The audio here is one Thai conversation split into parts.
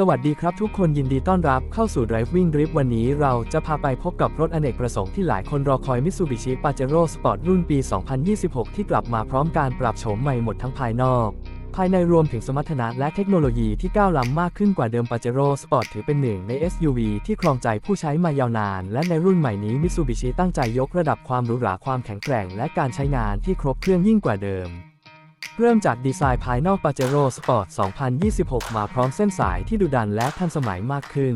สวัสดีครับทุกคนยินดีต้อนรับเข้าสู่ Driving Drip วันนี้เราจะพาไปพบกับรถอเนกประสงค์ที่หลายคนรอคอย Mitsubishi Pajero Sport รุ่นปี 2026 ที่กลับมาพร้อมการปรับโฉมใหม่หมดทั้งภายนอก ภายในรวมถึงสมรรถนะและเทคโนโลยีที่ก้าวล้ำมากขึ้นกว่าเดิม Pajero Sport ถือเป็นหนึ่งใน SUV ที่ครองใจผู้ใช้มายาวนาน และในรุ่นใหม่นี้ Mitsubishi ตั้งใจยกระดับความหรูหราความแข็งแกร่ง และการใช้งานที่ครบเครื่องยิ่งกว่าเดิม เริ่มจากดีไซน์ภายนอก Pajero Sport 2026 มาพร้อมเส้นสายที่ดุดันและทันสมัยมากขึ้น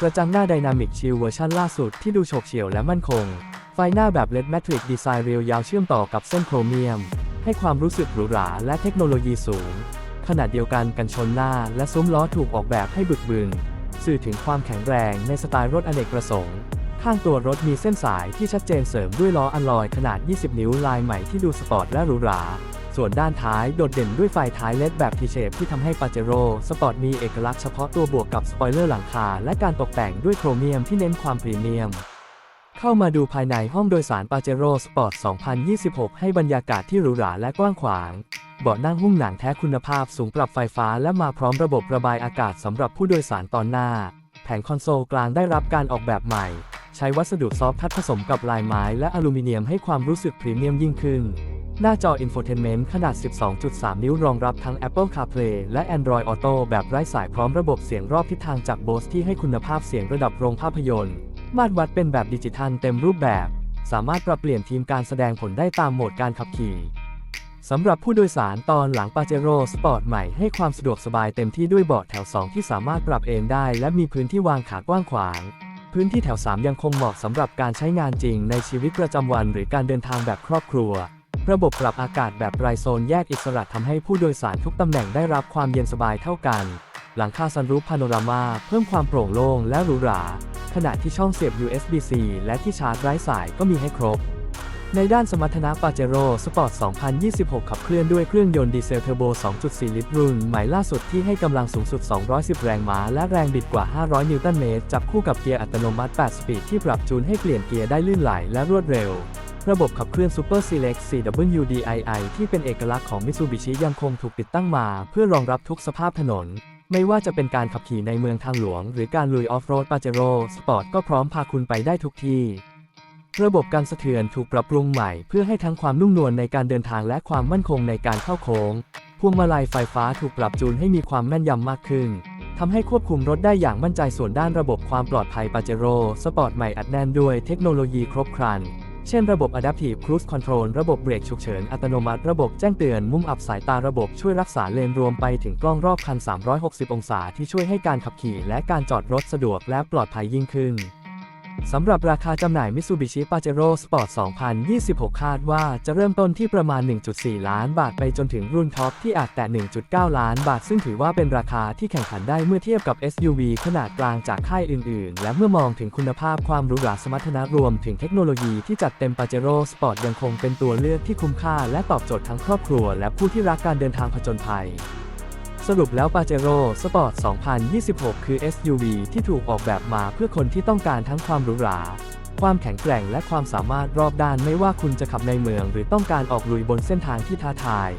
กระจังหน้า Dynamic Shield เวอร์ชันล่าสุดที่ดูโฉบเฉี่ยวและมั่นคง ไฟหน้าแบบ LED Matrix ดีไซน์เรียวยาวเชื่อมต่อกับเส้นโครเมียม ให้ความรู้สึกหรูหราและเทคโนโลยีสูงขณะเดียวกันกันชนหน้าและซุ้มล้อถูกออกแบบให้บึกบึนสื่อถึงความแข็งแรงในสไตล์รถอเนกประสงค์ ข้างตัวรถมีเส้นสายที่ชัดเจนเสริมด้วยล้ออัลลอยขนาด 20 นิ้วลายใหม่ที่ดูสปอร์ตและหรูหรา ส่วนด้านท้ายโดดเด่นด้วยไฟท้ายเลดแบบทีเชฟที่ทำให้ปาเจโร่สปอร์ตมีเอกลักษณ์เฉพาะตัวบวกกับสปอยเลอร์หลังคาและการตกแต่งด้วยโครเมียมที่เน้นความพรีเมียม เข้ามาดูภายในห้องโดยสารปาเจโร่สปอร์ต 2026 ให้บรรยากาศที่หรูหราและกว้างขวางเบาะนั่งหุ้มหนังแท้คุณภาพสูงปรับไฟฟ้าและมาพร้อมระบบระบายอากาศสำหรับผู้โดยสารตอนหน้า แผงคอนโซลกลางได้รับการออกแบบใหม่ ใช้วัสดุซอฟท์ทัชผสมกับลายไม้และอลูมิเนียมให้ความรู้สึกพรีเมียมยิ่งขึ้น หน้าจอ Infotainment ขนาด 12.3 นิ้วรองรับทั้ง Apple CarPlay และ Android Auto แบบไร้สายพร้อมระบบเสียงรอบทิศทางจาก Bose ที่ให้คุณภาพเสียงระดับโรงภาพยนตร์ มาตรวัดเป็นแบบดิจิทัลเต็มรูปแบบ สามารถปรับเปลี่ยนทีมการแสดงผลได้ตามโหมดการขับขี่สำหรับผู้โดยสารตอนหลัง Pajero Sport ใหม่ให้ความสะดวกสบายเต็มที่ด้วยเบาะแถว 2 ที่สามารถปรับเอนได้ และมีพื้นที่วางขากว้างขวาง พื้นที่แถว 3 ยังคงเหมาะสำหรับการใช้งานจริงในชีวิตประจำวันหรือการเดินทางแบบครอบครัว ระบบปรับอากาศแบบไรโซนแยกอิสระทำให้ผู้โดยสารทุกตำแหน่งได้รับความเย็นสบายเท่ากัน หลังคาซันรูฟพาโนรามาเพิ่มความโปร่งโล่งและหรูหรา ขณะที่ช่องเสียบ USB-C และที่ชาร์จไร้สายก็มีให้ครบ ในด้านสมรรถนะ Pajero Sport 2026 ขับเคลื่อนด้วยเครื่องยนต์ดีเซลเทอร์โบ 2.4 ลิตรรุ่นใหม่ล่าสุดที่ให้กำลังสูงสุด 210 แรงม้า และแรงบิดกว่า 500 นิวตันเมตร จับคู่กับเกียร์อัตโนมัติ 8 สปีดที่ปรับจูนให้เปลี่ยนเกียร์ได้ลื่นไหลและรวดเร็ว ระบบขับเคลื่อน Super Select 4WDII ที่เป็นเอกลักษณ์ของ Mitsubishi ยังคงถูกติดตั้งมา เพื่อรองรับทุกสภาพถนน ไม่ว่าจะเป็นการขับขี่ในเมืองทางหลวง หรือการลุยออฟโรด Pajero Sport ก็พร้อมพาคุณไปได้ทุกที่ ระบบการสะเทือนถูกปรับปรุงใหม่ เพื่อให้ทั้งความนุ่มนวลในการเดินทางและความมั่นคงในการเข้าโค้ง พวงมาลัยไฟฟ้าถูกปรับจูนให้มีความแม่นยำมากขึ้นทำให้ควบคุมรถได้อย่างมั่นใจส่วนด้านระบบความปลอดภัย Pajero Sport ใหม่อัดแน่นด้วยเทคโนโลยีครบครัน เช่นระบบ Adaptive Cruise Control ระบบเบรกฉุกเฉินอัตโนมัติ ระบบแจ้งเตือน มุมอับสายตาระบบช่วยรักษาเลนรวมไปถึงกล้องรอบคัน 360 องศาที่ช่วยให้การขับขี่และการจอดรถสะดวกและปลอดภัยยิ่งขึ้น สำหรับราคาจำหน่าย Mitsubishi Pajero Sport 2026 คาดว่าจะเริ่มต้นที่ประมาณ 1.4 ล้านบาทไปจนถึงรุ่นท็อปที่อาจแตะ1.9 ล้านบาท ซึ่งถือว่าเป็นราคาที่แข่งขันได้เมื่อเทียบกับ SUV ขนาดกลางจากค่ายอื่น ๆ และเมื่อมองถึงคุณภาพความหรูหราสมรรถนะรวมถึงเทคโนโลยีที่จัดเต็ม Pajero Sport ยังคงเป็นตัวเลือกที่คุ้มค่า และตอบโจทย์ทั้งครอบครัว และผู้ที่รักการเดินทางผจญภัย สรุปแล้ว Pajero Sport 2026 คือ SUV ที่ถูกออกแบบมาเพื่อคนที่ต้องการทั้งความหรูหรา ความแข็งแกร่งและความสามารถรอบด้านไม่ว่าคุณจะขับในเมือง หรือต้องการออกลุยบนเส้นทางที่ท้าทาย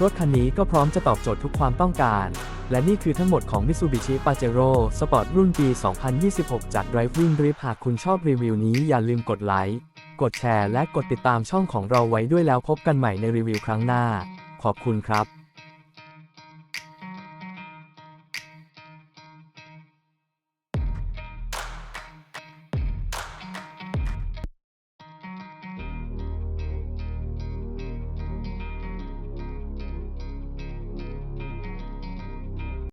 รถคันนี้ก็พร้อมจะตอบโจทย์ทุกความต้องการ และนี่คือทั้งหมดของ Mitsubishi Pajero Sport รุ่นปี 2026 จาก Driving Drip หากคุณชอบรีวิวนี้อย่าลืมกดไลค์ กดแชร์ และกดติดตามช่องของเราไว้ด้วยแล้วพบกันใหม่ในรีวิวครั้งหน้า ขอบคุณครับ